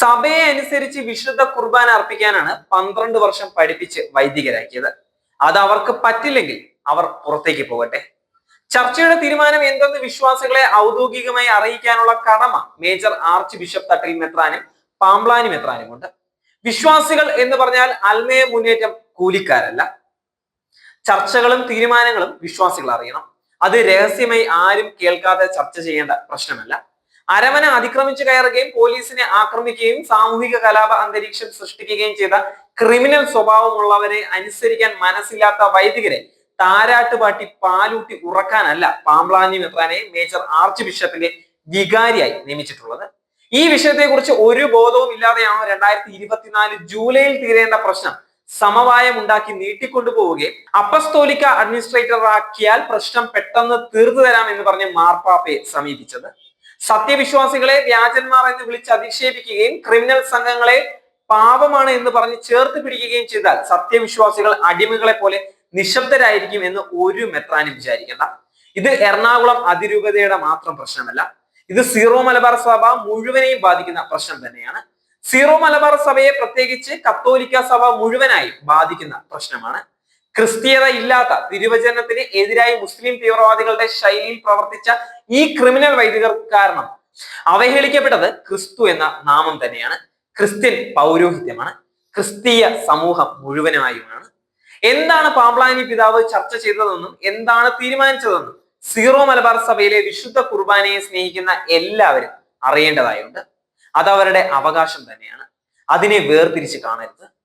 സഭയെ അനുസരിച്ച് വിശുദ്ധ കുർബാന അർപ്പിക്കാനാണ് പന്ത്രണ്ട് വർഷം പഠിപ്പിച്ച് വൈദികരാക്കിയത്. അത് അവർക്ക് പറ്റില്ലെങ്കിൽ അവർ പുറത്തേക്ക് പോകട്ടെ. ചർച്ചയുടെ തീരുമാനം എന്തെന്ന് വിശ്വാസികളെ ഔദ്യോഗികമായി അറിയിക്കാനുള്ള കടമ മേജർ ആർച്ച് ബിഷപ്പ് തട്ടിൽ മെത്രാനും പാംപ്ലാനി മെത്രാനുമുണ്ട്. വിശ്വാസികൾ എന്ന് പറഞ്ഞാൽ അൽമയ മുന്നേറ്റം കൂലിക്കാരല്ല. ചർച്ചകളും തീരുമാനങ്ങളും വിശ്വാസികൾ അറിയണം. അത് രഹസ്യമായി ആരും കേൾക്കാതെ ചർച്ച ചെയ്യേണ്ട പ്രശ്നമല്ല. അരമന അതിക്രമിച്ചു കയറുകയും പോലീസിനെ ആക്രമിക്കുകയും സാമൂഹിക കലാപ അന്തരീക്ഷം സൃഷ്ടിക്കുകയും ചെയ്ത ക്രിമിനൽ സ്വഭാവമുള്ളവരെ അനുസരിക്കാൻ മനസ്സില്ലാത്ത വൈദികരെ താരാട്ടുപാട്ടി പാലൂട്ടി ഉറക്കാനല്ല പാമ്പ്ലാനി മെത്രാനെ മേജർ ആർച്ച് ബിഷപ്പിന്റെ വികാരിയായി നിയമിച്ചിട്ടുള്ളത്. ഈ വിഷയത്തെക്കുറിച്ച് ഒരു ബോധവും ഇല്ലാതെയാണോ രണ്ടായിരത്തി ഇരുപത്തിനാല് ജൂലൈയിൽ തീരേണ്ട പ്രശ്നം? സമവായം ഉണ്ടാക്കി നീട്ടിക്കൊണ്ടുപോവുകയും അപ്പസ്തോലിക്ക അഡ്മിനിസ്ട്രേറ്റർ ആക്കിയാൽ പ്രശ്നം പെട്ടെന്ന് തീർന്നു തരാം എന്ന് പറഞ്ഞ് മാർപ്പാപ്പയെ സമീപിച്ചത്. സത്യവിശ്വാസികളെ വ്യാജന്മാർ എന്ന് വിളിച്ച് അധിക്ഷേപിക്കുകയും ക്രിമിനൽ സംഘങ്ങളെ പാപമാണ് എന്ന് പറഞ്ഞ് ചേർത്ത് പിടിക്കുകയും ചെയ്താൽ സത്യവിശ്വാസികൾ അടിമകളെ പോലെ നിശബ്ദരായിരിക്കും എന്ന് ഒരു മെത്രാനും വിചാരിക്കണ്ട. ഇത് എറണാകുളം അതിരൂപതയുടെ മാത്രം പ്രശ്നമല്ല. ഇത് സീറോ മലബാർ സഭ മുഴുവനെയും ബാധിക്കുന്ന പ്രശ്നം തന്നെയാണ്. സീറോ മലബാർ സഭയെ പ്രത്യേകിച്ച് കത്തോലിക്ക സഭ മുഴുവനായി ബാധിക്കുന്ന പ്രശ്നമാണ്. ക്രിസ്തീയത ഇല്ലാത്ത തിരുവചനത്തിന് എതിരായി മുസ്ലിം തീവ്രവാദികളുടെ ശൈലിയിൽ പ്രവർത്തിച്ച ഈ ക്രിമിനൽ വൈദികർ കാരണം അവഹേളിക്കപ്പെട്ടത് ക്രിസ്തു എന്ന നാമം തന്നെയാണ്. ക്രിസ്ത്യൻ പൗരോഹിത്യമാണ്. ക്രിസ്തീയ സമൂഹം മുഴുവനായുമാണ് എന്താണ് പാമ്പ്ലാനി പിതാവ് ചർച്ച ചെയ്തതെന്നും എന്താണ് തീരുമാനിച്ചതെന്നും സീറോ മലബാർ സഭയിലെ വിശുദ്ധ കുർബാനയെ സ്നേഹിക്കുന്ന എല്ലാവരും അറിയേണ്ടതായുണ്ട്. അതവരുടെ അവകാശം തന്നെയാണ്. അതിനെ വേർതിരിച്ച് കാണരുത്.